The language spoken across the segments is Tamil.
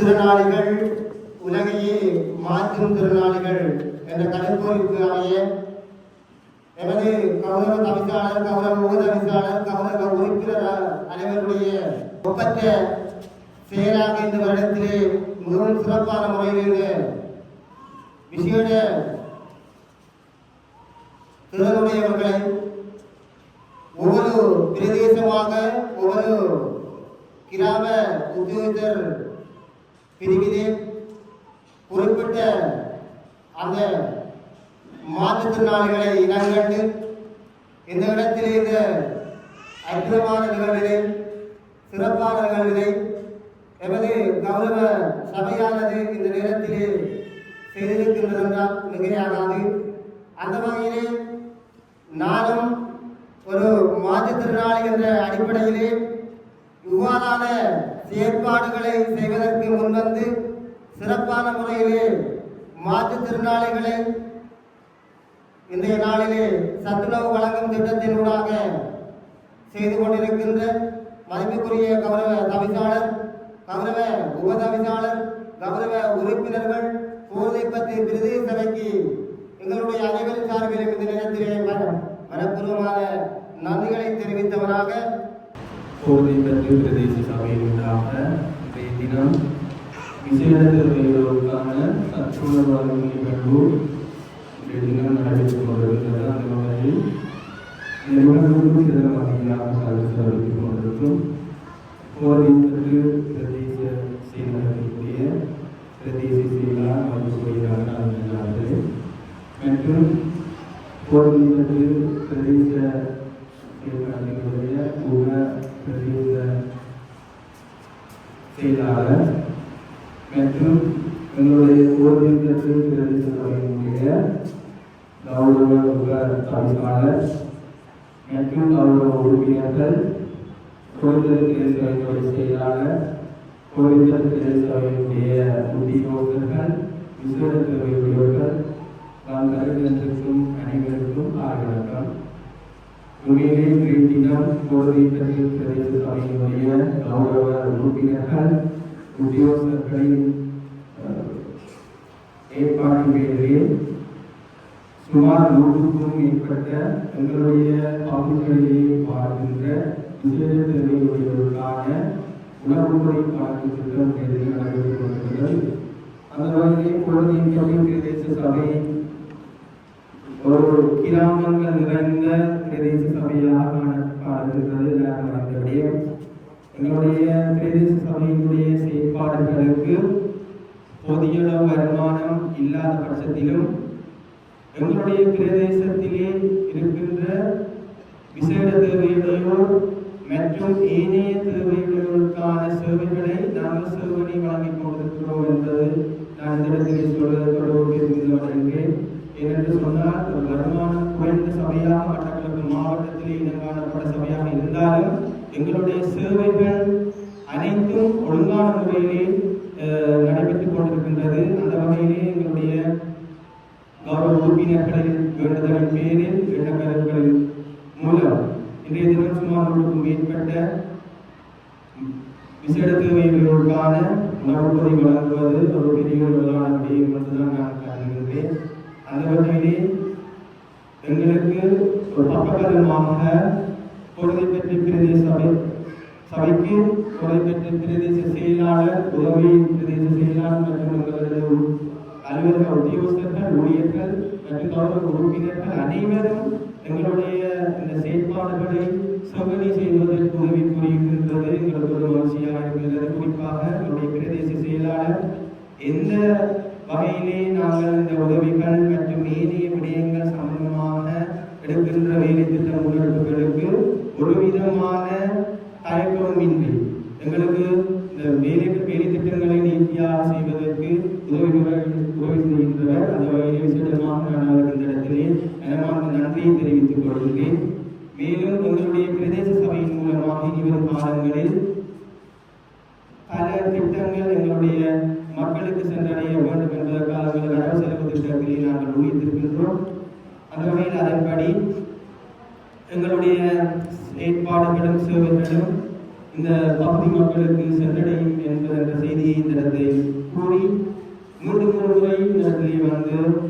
மாற்றுத்திறனாளிகள் உலகையே மாற்றும் திறனாளிகள் என்ற கலைப்பொழிவுக்கு அமைய எனது கௌரவ தவிசாளர் கௌரவ உபதவிசாளர் கௌரவ உறுப்பினர் அனைவருடைய ஒப்பற்ற செயலாக இந்த வருடத்திலே மிகவும் சிறப்பான முறையில் விசேட திறனுடையவர்களை ஒவ்வொரு பிரதேசமாக ஒவ்வொரு கிராம உத்தியோகத்தர் பிரிவிலே குறிப்பிட்ட அந்த மாற்றுத்திறனாளிகளை இனங்கண்டு இந்த இடத்திலே இந்த அற்புதமான நிகழ்விலே சிறப்பான நிகழ்விலே எமது கௌரவ சபையானது இந்த நேரத்திலே செய்திருக்கின்றது என்றால் மிகையாகாது. அந்த வகையிலே நானும் ஒரு மாற்றுத்திறனாளி என்ற அடிப்படையிலே இவ்வாறான செயற்பாடுகளை செய்வதற்கு முன்வந்து சிறப்பான முறையிலே மாற்றுத்திறனாளிகளை இன்றைய நாளிலே சத்துணவு வழங்கும் திட்டத்தினூடாக செய்து கொண்டிருக்கின்ற மதிப்புக்குரிய கௌரவ தவிசாளர் கௌரவ உபதவிசாளர் கௌரவ உறுப்பினர்கள் போதைப்பத்து பிரதேச சபைக்கு எங்களுடைய அனைவரின் சார்பிலும் இந்த நேரத்திலே மனப்பூர்வமான நன்றிகளை தெரிவித்தவராக கோதைப்பற்று பிரதேச சபையினூடாக இன்றைய தினம் விசேட தேவைகளுக்கான சத்துணவு வழங்கும் நிகழ்வு இன்றைய தினம் நடைபெற்று கொண்டிருக்கிறது அந்த வகையில் நிறுவனங்களுக்கும் இதர வகையாக கல்வி செலவழித்துக் கொண்டிருக்கும் கோதைப்பற்று பிரதேச செயலகத்திற்குரிய பிரதேச செயலாளர் மதிப்புரையாளர் அவர்களே. மற்றும் கோதைப்பற்று பிரதேச செயலாளர்களுடைய உப பிரதேச செயலாளர் மற்றும் எங்களுடைய கோரிக்கை பிரதேச சபையினுடைய கௌரவ உப தவிசாளர் மற்றும் கௌரவ உறுப்பினர்கள் கோரிக்கை பிரதேச சபையினுடைய செயலாளர் கோரிக்கை பிரதேச சபையினுடைய உத்தியோகர்கள் விசேட தேவை உடையவர்கள் நாம் கருத்திருக்கும் அனைவருக்கும் ஆர்வம் உண்மையிலே இன்றைய தினம் கோடை பிரதேச கௌரவ உறுப்பினர்கள் உத்தியோகர்களின் அஹ், ஏற்பாட்டின் பேரில் சுமார் நூற்றுக்கும் மேற்பட்ட எங்களுடைய பகுதிகளிலே வாழ்கின்ற விசேட தேவையுடையவர்களுக்கான உணவுமுறை வழங்கும் திட்டம் நடைபெற்று வருகிறது அந்த வகையிலே குழந்தை பிரதேச சபை ஒரு கிராமங்கள் நிறைந்த பிரதேச சபையாக காண- காணப்படுகிறது. எல்லாரும் எங்களுடைய பிரதேச சபையினுடைய செயற்பாடுகளுக்கு போதிய வருமானம் இல்லாத பட்சத்திலும் எங்களுடைய பிரதேசத்திலே இருக்கின்ற விசேட தேவைகளையோ மற்றும் ஏனைய தேவைகளுக்கான சேவைகளை நாம் சேவனை வழங்கிக் கொண்டிருக்கிறோம் என்பது நான் இந்த இடத்திலே சொல்வதற்கோடு பெருமிதமடைகிறேன் ஏனென்று சொன்னால் ஒரு வருமானம் குறைந்த சபையாக மட்டக்களப்பு மாவட்டத்திலே இனங்காணப்பட்ட சபையாக இருந்தாலும் எங்களுடைய சேவைகள் அனைத்தும் ஒழுங்கான முறையிலே அஹ், நடைபெற்றுக் கொண்டிருக்கின்றது அந்த வகையிலே எங்களுடைய கௌரவ உறுப்பினர்களின் வேண்டுதலின் பேரில் எண்ணக்கருக்களின் மூலம் இன்றைய தினம் சுமார் நூறுக்கும் மேற்பட்ட விசேட தேவைகளுக்கான உணவுப்பொதி வழங்குவது ஒரு பெரிய அளவிலான விடயம் என்றுதான் நான் கருதுகின்றேன் அந்த எங்களுக்கு ஒரு பக்கபலமாக பொழுதை பெற்ற பிரதேச சபை சபைக்கு பொழுதை பெற்ற பிரதேச செயலாளர் உதவி பிரதேச செயலாளர் மற்றும் எங்களது அலுவலக உத்தியோகஸ்தர்கள் ஊழியர்கள் மற்றும் கௌரவ உறுப்பினர்கள் அனைவரும் எங்களுடைய இந்த செயற்பாடுகளை சோதனை செய்வதற்கு உதவி புரிகின்றது. எங்களுக்கு ஒரு மகிழ்ச்சியாக இருக்கிறது குறிப்பாக எங்களுடைய பிரதேச செயலாளர் எந்த வகையிலே நாங்கள் இந்த உதவிகள் மற்றும் ஏனைய விடயங்கள் சம்பந்தமாக எடுக்கின்ற வேலை திட்ட முன்னெடுப்புகளுக்கு ஒருவிதமான விதமான தயக்கமும் இன்றி எங்களுக்கு இந்த வேலை வேலை திட்டங்களை நீதியாக செய்வதற்கு உதவிகள் உதவி செய்கின்றவர் அந்த வகையில் விசேடமாக நான் அவருக்கு இந்த இடத்திலே மனமார்ந்த நன்றியை தெரிவித்துக் கொள்கிறேன் மேலும் எங்களுடைய பிரதேச சபையின் மூலமாக இனிவரும் காலங்களில் பல திட்டங்கள் எங்களுடைய மக்களுக்கு சென்றடைய வேண்டும் என்பதற்காக எங்கள் வரவு செலவு திட்டத்திலே நாங்கள் ஊழித்திருக்கின்றோம் அந்த வகையில் அதன்படி எங்களுடைய செயற்பாடுகளும் சேவைகளும் இந்த பகுதி மக்களுக்கு சென்றடையும் என்ற என்ற செய்தியை இந்த இடத்தில் கூறி மீண்டும் ஒரு முறை இந்த இடத்திலே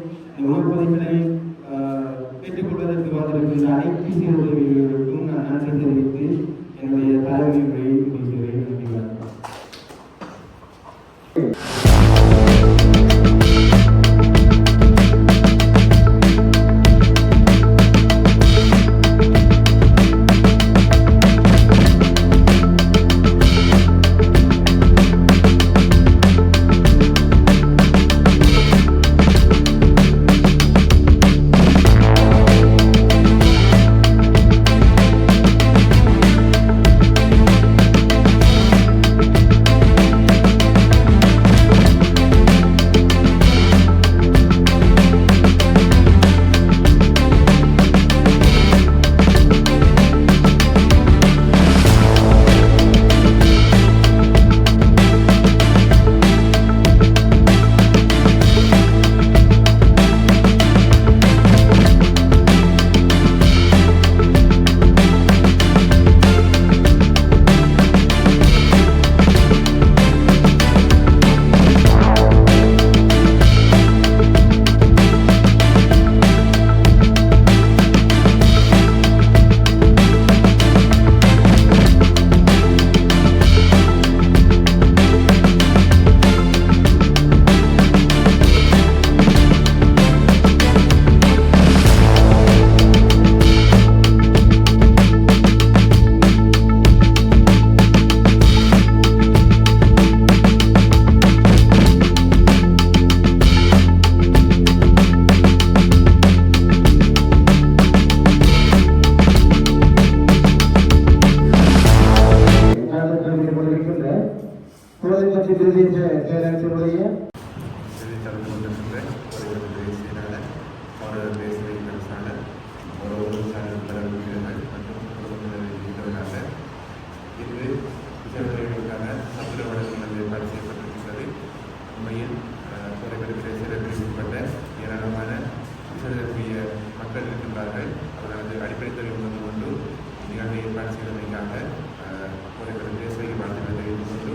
நிகழ்வை ஏற்பாடு செய்வதற்காக குறைபெருக்கிற செய்தி வாழ்த்துக்களை தெரிவித்துக் கொண்டு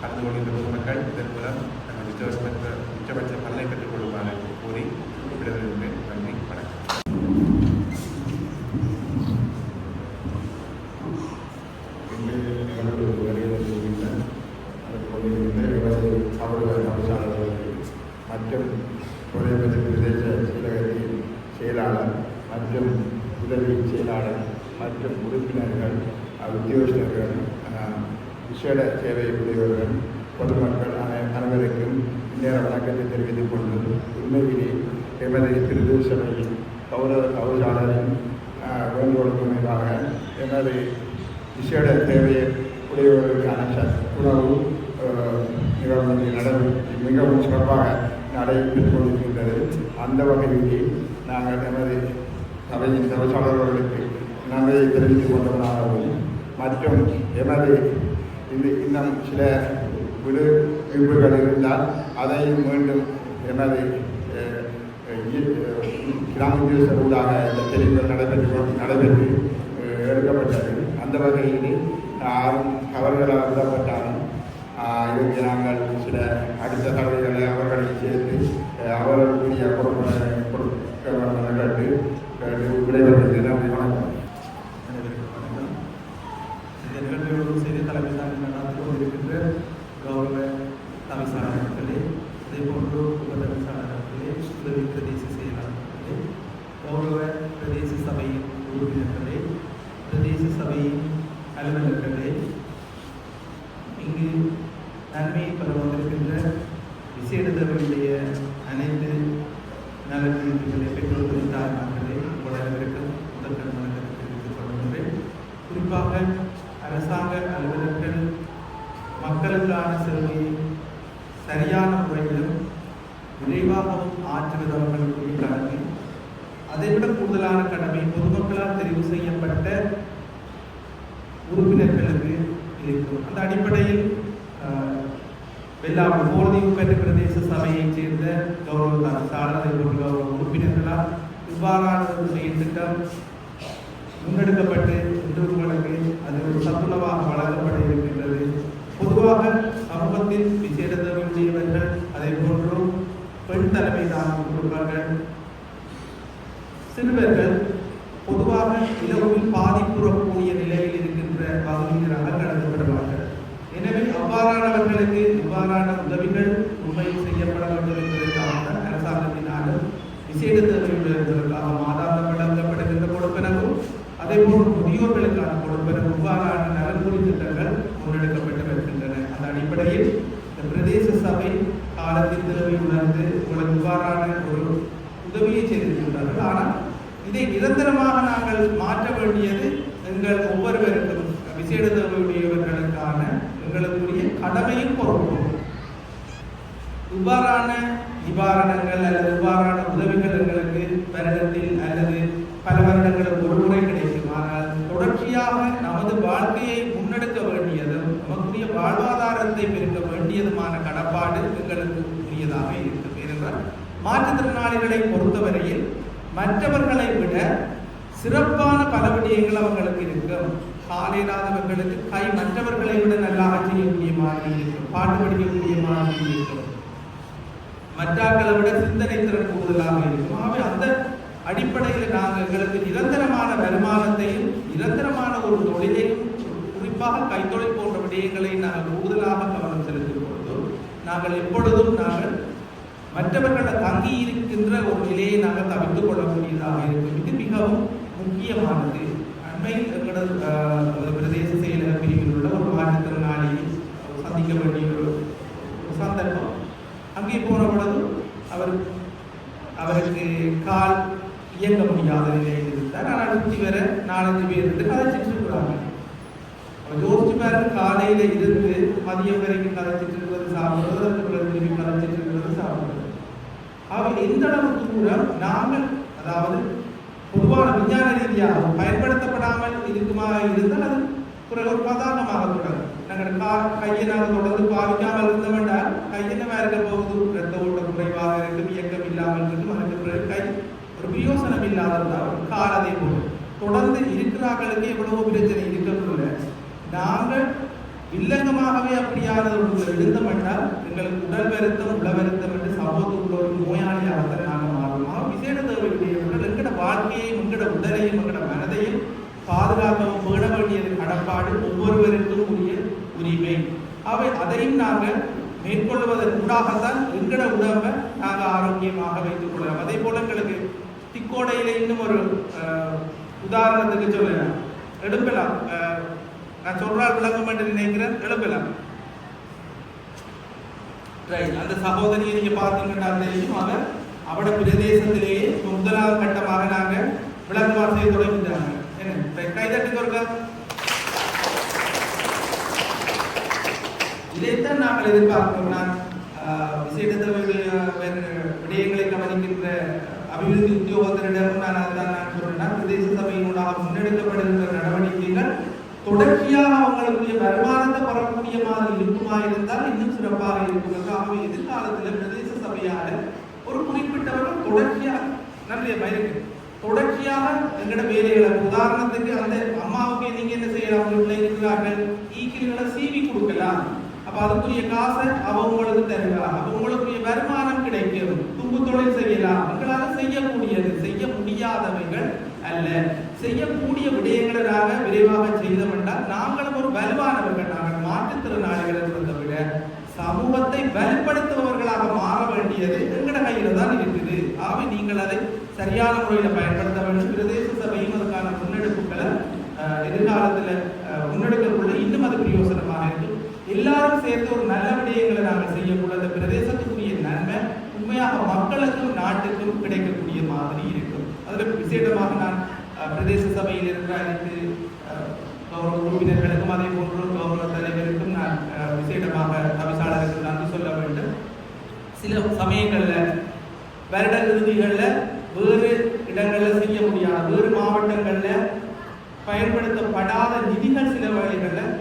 கலந்து கொள்கின்ற பொதுமக்கள் இதன் மூலம் தங்கள் உச்சபட்ச உச்சபட்ச பலனை பெற்றுக் கொள்ளுமாறு கூறி விடைபெறுகின்றேன் நன்றி வணக்கம் இன்று எங்களோடு வருகை தருகின்ற கொண்டிருக்கின்ற எங்களது சமூக அமைச்சாளர்களுக்கு மற்றும் தொலைபேசி பிரதேச செயலகத்தின் செயலாளர் மற்றும் உதவி செயலாளர் மற்றும் உறுப்பினர்கள் அஹ், உத்தியோகஸ்தர்கள் அஹ், விசேட சேவை உடையவர்கள் பொதுமக்கள் அனை- அனைவருக்கும் நேர வணக்கத்தை தெரிவித்துக் கொண்டு உண்மையிலே எமது திருது கௌரவ கௌரவாளரின் அஹ், வேண்டுகோளுக்கு எனது விசேட தேவையை உடையவர்களுக்கான ச- உணவு நிகழ்வு நடவடிக்கை மிகவும் சிறப்பாக நடைபெற்றுக் கொண்டிருக்கின்றது. அந்த வகையிலே நாங்கள் எமது சபையின் தவசாளர்களுக்கு நன்மையை தெரிவித்துக் கொண்டவனாகவும் மற்றும் எமது இது இன்னும் சில விடு விரும்புகள் இருந்தால் அதையும் மீண்டும் எனது கிராமத்தில் இ- கிராம உத்தியோகஸ்தர் ஊடாக இந்த தெரிவுகள் நடைபெற்று நடைபெற்று எடுக்கப்பட்டது. அந்த வகையில் யாரும் அவர்களால் விடப்பட்டாலும் இதற்கு நாங்கள் சில அடுத்த தலைவர்களை அவர்களை சேர்த்து அஹ், அவர்களுக்குரிய பொறுப்பு கொடுக்க வேண்டும் கேட்டு கேட்டு வணக்கம் அனைவருக்கும் வணக்கம் இந்த நிகழ்வுகளோடு செய்தி தலைமை சார்ந்த நடந்து கொண்டிருக்கின்ற கௌரவ தவிசாளர்களே அதே போன்று உப தவிசாளர்களே உதவி பிரதேச செயலாளர்களே கௌரவ பிரதேச சபையின் உறுப்பினர்களே பிரதேச சபையின் அலுவலர்களே இங்கு நன்மையை பெற வந்திருக்கின்ற விசேடதவருடைய அனைத்து நலத்தீர்வுகளை பெற்றோர்களின் தாய்மார்களே உங்கள் அனைவருக்கும் முதற்கண் வணக்கத்தை தெரிவித்துக் கொள்கின்றேன். குறிப்பாக வெள்ளாடு போர்தி பெற்ற பிரதேச சபையைச் சேர்ந்த கௌரவ சாரதை கௌரவ உறுப்பினர்களால் இவ்வாறான ஒரு செயல் திட்டம் முன்னெடுக்கப்பட்டு இன்று உங்களுக்கு அது ஒரு சத்துணவாக வழங்கப்பட இருக்கின்றது பொதுவாக சமூகத்தில் விசேட தேவையுடையவர்கள் அதே போன்றும் பெண் தலைமை தான் குடும்பங்கள் சிறுவர்கள் பொதுவாக இலகுவில் இவ்வாறான உதவிகள் உண்மையில் செய்யப்பட வேண்டும் என்பதற்காக அரசாங்கத்தினாலும் விசேட தேவையுள்ளவர்களுக்காக மாதாந்தம் வழங்கப்படுகின்ற கொடுப்பனவும் அதே போன்று முதியோர்களுக்கான கொடுப்பனவும் இவ்வாறான நலன்புரி திட்டங்கள் முன்னெடுக்கப்பட்டு வருகின்றன. அந்த அடிப்படையில் இந்த பிரதேச சபை காலத்தின் தேவை உணர்ந்து உங்களுக்கு இவ்வாறான ஒரு உதவியை செய்திருக்கின்றார்கள். ஆனால் இதை நிரந்தரமாக நாங்கள் மாற்ற வேண்டியது எங்கள் ஒவ்வொருவருக்கும் இவ்வாறான நிவாரணங்கள் அல்லது இவ்வாறான உதவிகள் எங்களுக்கு வருடத்தில் அல்லது பல வருடங்களுக்கு ஒரு முறை கிடைக்கும். ஆனால் தொடர்ச்சியாக நமது வாழ்க்கையை முன்னெடுக்க வேண்டியதும் நமக்குரிய வாழ்வாதாரத்தை பெருக்க வேண்டியதுமான கடப்பாடு எங்களுக்கு உரியதாக இருக்கும். ஏனென்றால் மாற்றுத்திறனாளிகளை பொறுத்தவரையில் மற்றவர்களை விட சிறப்பான பல விடயங்கள் அவங்களுக்கு இருக்கும். காலையிலாதவர்களுக்கு கை மற்றவர்களை விட நல்லாக செய்யக்கூடிய மாதிரி இருக்கும். பாட்டு படிக்கக்கூடிய மாதிரி இருக்கும். மற்றாக்களை விட சிந்தனை திறன் கூடுதலாக இருக்கும். ஆகவே அந்த அடிப்படையில் நாங்கள் எங்களுக்கு நிரந்தரமான வருமானத்தையும் நிரந்தரமான ஒரு தொழிலையும் குறிப்பாக கைத்தொழில் போன்ற விடயங்களை நாங்கள் கூடுதலாக கவனம் செலுத்தும் பொழுது நாங்கள் எப்பொழுதும் நாங்கள் மற்றவர்களை தங்கி இருக்கின்ற ஒரு நிலையை நாங்கள் தவிர்த்து கொள்ளக்கூடியதாக இருக்கும். இது மிகவும் முக்கியமானது. அண்மையில் எங்களது எந்த அளவுக்கு தூரம் நாங்கள் அதாவது பொதுவான விஞ்ஞான ரீதியாக பயன்படுத்தப்படாமல் இருக்குமா இருந்தால் அது பிறகு ஒரு பதாரணமாக கூடாது நாங்கள் கா கையை நாங்கள் தொடர்ந்து பாவிக்காமல் இருந்தவென்றால் கை என்னவா இருக்க போகுது? ரத்த ஓட்டம் குறைவாக இருக்கும் இயக்கம் இல்லாமல் இருக்கும் அதற்கு பிறகு கை ஒரு பிரயோசனம் இல்லாததால் காலதை ஒரு போல. தொடர்ந்து இருக்கிறார்களுக்கு எவ்வளவோ பிரச்சனை இருக்கக்குள்ள நாங்கள் இல்லங்கமாகவே அப்படியான ஒரு இருந்தோம் எங்களுக்கு உடல் வருத்தம் உள வருத்தம் என்று சமூகத்துக்குள்ள ஒரு நோயாளியாகத்தான் நாங்கள் மாறுவோம். விசேட தேவையுடையவர்கள் எங்கட வாழ்க்கையையும் எங்கட உடலையும் எங்கட மனதையும் பாதுகாக்கவும் பேட வேண்டியது கடப்பாடு ஒவ்வொருவருக்கும் உரிய உரிமை. அவை அதையும் நாங்கள் மேற்கொள்வதன் ஊடாகத்தான் எங்கட உடம்பை நாங்கள் ஆரோக்கியமாக வைத்துக் கொள்ளலாம். அதே போல எங்களுக்கு திக்கோடையில இன்னும் ஒரு உதாரணத்துக்கு சொல்லலாம் எடுக்கலாம் நான் சொல்றால் விளங்கும் என்று நினைக்கிறேன். எழுப்பலாம். அந்த சகோதரியை நீங்க பார்த்தீங்கன்னா தெரியும். அவர் அவட பிரதேசத்திலேயே முதலாவது கட்டமாக நாங்க விளக்குமாறு வார்த்தையை தொடங்கிட்டாங்க என்ன? கைதட்டுக்கு ஒருக்கா இதைத்தான் நாங்கள் எதிர்பார்க்கிறோம். நான் ஆஹ், விடயங்களை கவனிக்கின்ற அபிவிருத்தி உத்தியோகத்தினிடமும் நான் அதான் நான் சொன்னேன் பிரதேச சபையினூடாக முன்னெடுக்கப்படுகின்ற தொடர்ச்சியாக அவங்களுடைய வருமானத்தை பெறக்கூடிய மாதிரி இருக்குமா இருந்தால் இன்னும் சிறப்பாக இருக்கும் ஆகவே எதிர்காலத்தில் பிரதேச சபையால ஒரு குறிப்பிட்டவர்கள் தொடர்ச்சியாக நன்றிய பயிருக்கு தொடர்ச்சியாக எங்களோட வேலைகளை உதாரணத்துக்கு அந்த அம்மாவுக்கு நீங்க என்ன செய்யலாம்? வீட்டுல இருக்கிறார்கள். ஈக்கிரிகளை சீவி கொடுக்கலாம். அப்ப அதுக்குரிய காசை அவங்களுக்கு தருகிறார் அப்ப உங்களுக்குரிய வருமானம் கிடைக்கும் தும்பு தொழில் செய்யலாம். உங்களால செய்யக்கூடியது செய்ய முடியாதவைகள் அல்ல. செய்யக்கூடிய விடயங்களை விரைவாக செய்தோம் என்றால் நாங்களும் ஒரு வலுவானவர்கள் நாங்கள் மாற்றுத்திறனாளிகள் என்பதை விட சமூகத்தை வலுப்படுத்துபவர்களாக மாற வேண்டியது எங்கட கையில தான் இருக்குது. ஆகவே நீங்கள் அதை சரியான முறையில் பயன்படுத்த வேண்டும். பிரதேச சபையும் அதுக்கான முன்னெடுப்புகளை அஹ், எதிர்காலத்துல அஹ், முன்னெடுக்கக்குள்ள இன்னும் அது பிரயோசனமாக இருக்கும் எல்லாரும் சேர்ந்து ஒரு நல்ல விடயங்களை நாங்கள் செய்யக்குள்ள அந்த பிரதேசத்துக்குரிய நன்மை உண்மையாக மக்களுக்கும் நாட்டுக்கும் கிடைக்கக்கூடிய மாதிரி இருக்கும். அதில் விசேடமாக நான் பிரதேச சபையில் இருக்கிற அனைத்து கௌரவ உறுப்பினர்களுக்கும் அதே போன்று கௌரவ தலைவருக்கும் நான் விசேடமாக தவிசாளருக்கு நன்றி சொல்ல வேண்டும். சில சமயங்களில் வருட இறுதிகளில் வேறு இடங்களில் செய்ய முடியாது. வேறு மாவட்டங்களில் பயன்படுத்தப்படாத நிதிகள் சில வேலைகளில்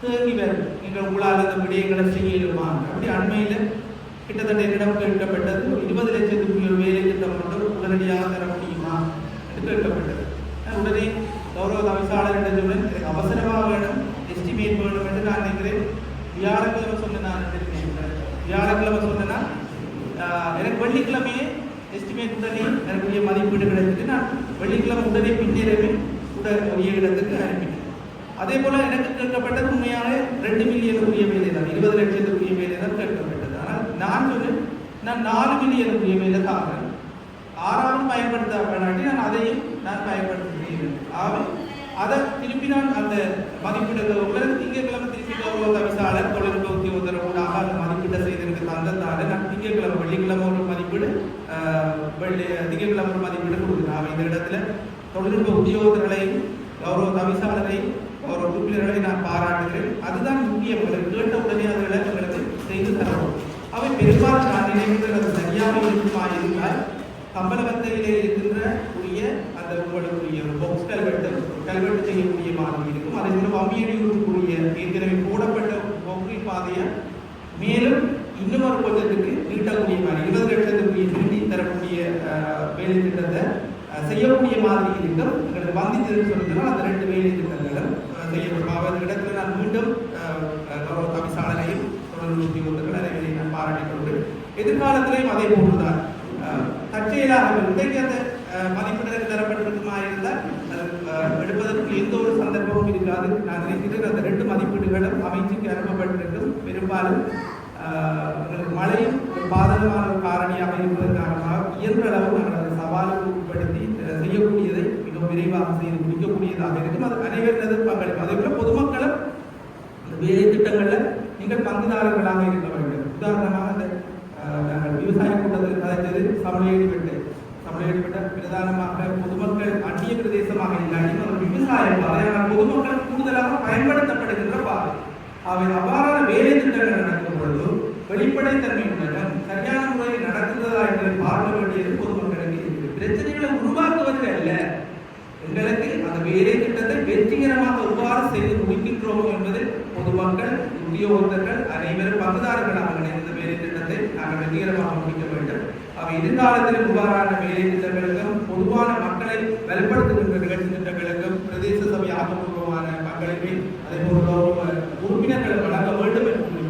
தேங்கி வரும். எங்கள் உங்களால் அந்த விடயங்களை செய்யலுமா அப்படி அண்மையில் கிட்டத்தட்ட என்னிடம் கேட்கப்பட்டது இருபது லட்சத்துக்கு வேலை திட்டம் மட்டும் உடனடியாக தர கேட்கப்பட்டது நான் உடனே கௌரவ தவிசாளர் என்று சொன்னேன். எனக்கு அவசரமாக வேணும். எஸ்டிமேட் வேணும் என்று நான் நினைக்கிறேன். வியாழக்கிழமை சொன்னேன் நான் நினைக்கிறேன். வியாழக்கிழமை சொன்னேன்னா எனக்கு வெள்ளிக்கிழமையே எஸ்டிமேட் உடனே எனக்குரிய மதிப்பீடு கிடைச்சிட்டு நான் வெள்ளிக்கிழமை உடனே பின்னேறவே உடைய இடத்துக்கு அனுப்பினேன். அதே போல எனக்கு கேட்கப்பட்டது உண்மையாக ரெண்டு மில்லியனுக்குரிய வேலை தான். இருபது லட்சத்துக்குரிய வேலை தான் கேட்கப்பட்டது. ஆனால் நான் சொன்னேன் நான் நாலு மில்லியனுக்குரிய வேலை தான். ஆறாவது பயன்படுத்த வேண்டாட்டி நான் அதையும் நான் பயன்படுத்துகிறேன். ஆகவே அதை திருப்பி நான் அந்த மதிப்பீடுகள் திங்க திங்கட்கிழமை திருப்பி கௌரவ தவிசாளர் தொழில்நுட்ப உத்தியோகத்தரோடாக அந்த மதிப்பீட்டை செய்திருக்கு தந்ததால நான் திங்கட்கிழமை வெள்ளிக்கிழமை ஒரு மதிப்பீடு ஆஹ், வெள்ளி திங்கட்கிழமை ஒரு மதிப்பீடு கொடுக்குறேன். ஆக இந்த இடத்துல தொழில்நுட்ப உத்தியோகத்தர்களையும் கௌரவ தவிசாளரையும் கௌரவ உறுப்பினர்களை நான் பாராட்டுகிறேன். அதுதான் முக்கியம். கேட்ட உடனே அதுகளை விளக்கங்களுக்கு செய்து தரணும். அவை பெரும்பாலும் நான் நினைக்கிறது அது சரியாக இருக்குமா இருந்தால் கம்பளவத்தையிலே இருக்கின்ற கூடிய அந்த உங்களுக்குரிய ஒரு பாக்ஸ் கல்வெட்டு கல்வெட்டு செய்யக்கூடிய மாதிரி இருக்கும். அதே போல வம்பியடி ஏற்கனவே போடப்பட்ட பொக்கி பாதையை மேலும் இன்னும் ஒரு கொஞ்சத்துக்கு நீட்டக்கூடிய மாதிரி இருபது லட்சத்துக்குரிய திரும்பி தரக்கூடிய அஹ், வேலை திட்டத்தை செய்யக்கூடிய மாதிரி இருக்கும். எங்களுக்கு வந்திச்சதுன்னு சொல்லுங்கள் அந்த ரெண்டு வேலை திட்டங்களும் செய்யப்படும். அவர் இடத்துல நான் மீண்டும் அஹ், கௌரவ கவிசாலனையும் தொடர்பு உத்தியோகத்தர்கள் நான் பாராட்டிக் கொண்டு எதிர்காலத்திலையும் அதே போன்றுதான் தற்செயலாக இன்றைக்கு அந்த அஹ், மதிப்பீடுகள் தரப்பட்டிருக்குமா இருந்தால் எடுப்பதற்கு எந்த ஒரு சந்தர்ப்பமும் இருக்காது. நான் நினைக்கிறேன் அந்த ரெண்டு மதிப்பீடுகளும் அமைச்சுக்கு அனுப்பப்பட்டிருக்கும். பெரும்பாலும் மழையும் பாதகமான ஒரு காரணியாக இருப்பதன் காரணமாக இயன்ற அளவு நாங்கள் அந்த சவாலுக்கு உட்படுத்தி செய்யக்கூடியதை மிக விரைவாக செய்து முடிக்கக்கூடியதாக இருக்கும். அது அனைவரது பங்களிப்பு அதே போல பொதுமக்களும் இந்த வேலை திட்டங்களில் நீங்கள் பங்குதாரர்களாக இருக்க வேண்டும் உதாரணமாக அந்த அஹ், நாங்கள் விவசாய கூட்டத்தில் கதைத்தது சமலையடி பிரதானமாக பொதுமக்கள் அந்நிய பிரதேசமாக இல்லாட்டி ஒரு விவசாய பாதை ஆனால் பொதுமக்கள் கூடுதலாக பயன்படுத்தப்படுகின்ற பாதை. அவை அவ்வாறான வேலை திட்டங்கள் நடக்கும் பொழுது வெளிப்படைத்தன்மையுடன் சரியான முறையில் நடக்கிறதா என்று பார்க்க வேண்டியது பொதுமக்களுக்கு இருக்கிறது பிரச்சனைகளை உருவாக்குவது அல்ல. எங்களுக்கு அந்த வேலை திட்டத்தை வெற்றிகரமாக எவ்வாறு செய்து முடிக்கின்றோம் என்பது பொதுமக்கள் உத்தியோகத்தர்கள் அனைவரும் பங்குதாரர்களாக இணைந்த வேலை திட்டத்தை நாங்கள் வெற்றிகரமாக முடிக்க வேண்டும் எதிர்காலத்தில் இவ்வாறான வேலை திட்டங்களுக்கும் பொதுவான மக்களை வலுப்படுத்துகின்ற நிகழ்ச்சி திட்டங்களுக்கும் பிரதேச சபை ஆக்கப்பூர்வமான பங்களிப்பை அதே போல உறுப்பினர்கள் வழங்க வேண்டும் என்று